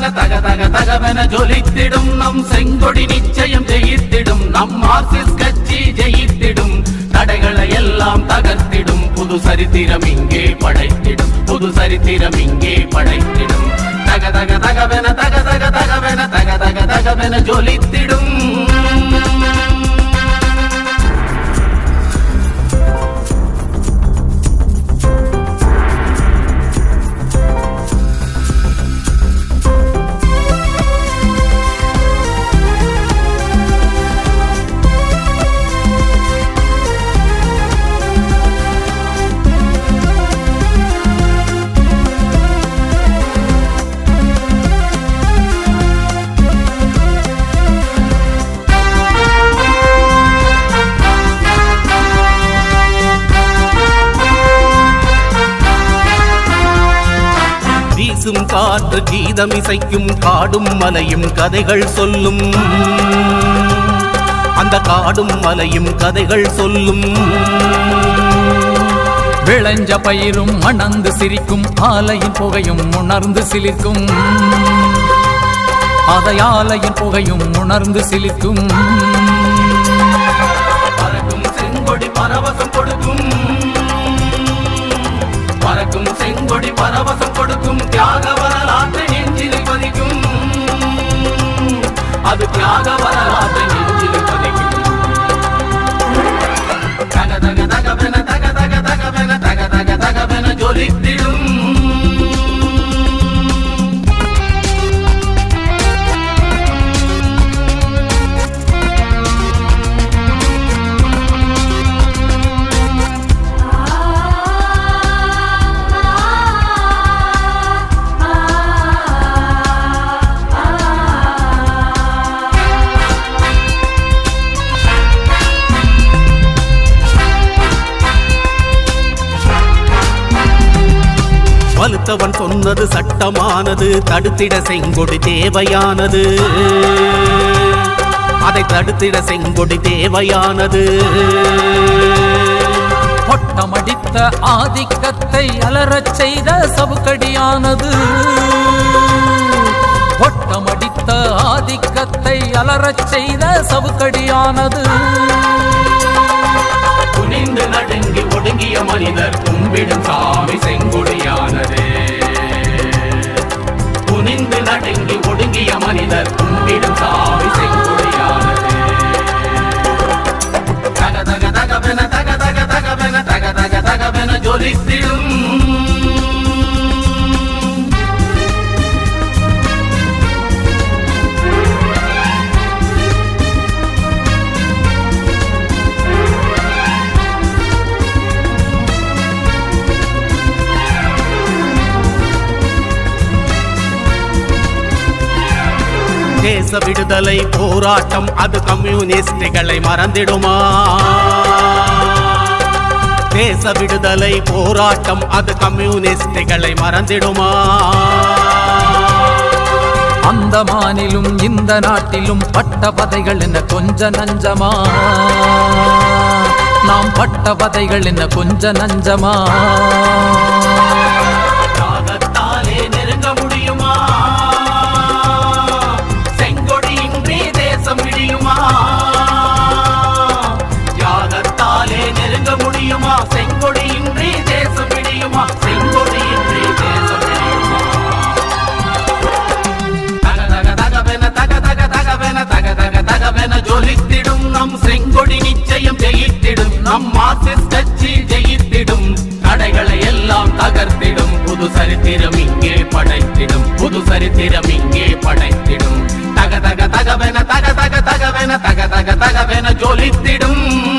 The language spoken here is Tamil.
தகவன தக தக தகவென ஜொலித்திடும் நம் செங்கொடி நிச்சயம் ஜெயித்திடும் நம் மார்க்சிஸ்ட் கட்சி ஜெயித்திடும் தடைகளை எல்லாம் தகர்த்திடும் புது சரித்திரம் இங்கே படைத்திடும் புது சரித்திரம் இங்கே படைத்திடும். தக தக தகவென தக தக தகவென தக தக தகவென ஜொலித்திடும் வீசும் காற்று கீதம் இசைக்கும் காடும் மலையும் கதைகள் சொல்லும். அந்த காடும் மலையும் கதைகள் சொல்லும். விளைஞ்ச பயிரும் மணந்து சிரிக்கும் ஆலையின் புகையும் உணர்ந்து சிலிர்க்கும். அதை ஆலையின் புகையும் உணர்ந்து சிலிர்க்கும். பறக்கும் செங்கொடி பரவசம் கொடுக்கும். வலுத்தவன் சொன்னது சட்டமானது தடுத்திட செங்கொடி தேவையானது. அதை தடுத்திட செங்கொடி தேவையானது. பொட்டமடித்த ஆதிக்கத்தை அலறச் செய்த சவுக்கடியானது. பொட்டமடித்த ஆதிக்கத்தை அலறச் செய்த சவுக்கடியானது. குனிந்து நடுங்கி ஒடுங்கிய மனிதர் கும்பிடும் சாமி செங்கொடியானதே. குனிந்து நடுங்கி ஒடுங்கிய மனிதர் கும்பிடும் சாமி செங்கொடியானதே. தக தக தகவென தக தக தகவென தக தக தகவென ஜொலித்திடும் தேச விடுதலை போராட்டம் அது கம்யூனிஸ்டுகளை மறந்திடுமா? தேச விடுதலை போராட்டம் அது கம்யூனிஸ்டுகளை மறந்திடுமா? அந்த மாநிலும் இந்த நாட்டிலும் பட்ட பதைகள் என்ன கொஞ்ச நஞ்சமா? நாம் பட்ட பதைகள் என்ன கொஞ்ச நஞ்சமா? சரித்திரம் இங்கே படைத்திடும். தக தக தகவென தக தக தகவென தக தக தகவென ஜொலித்திடும்.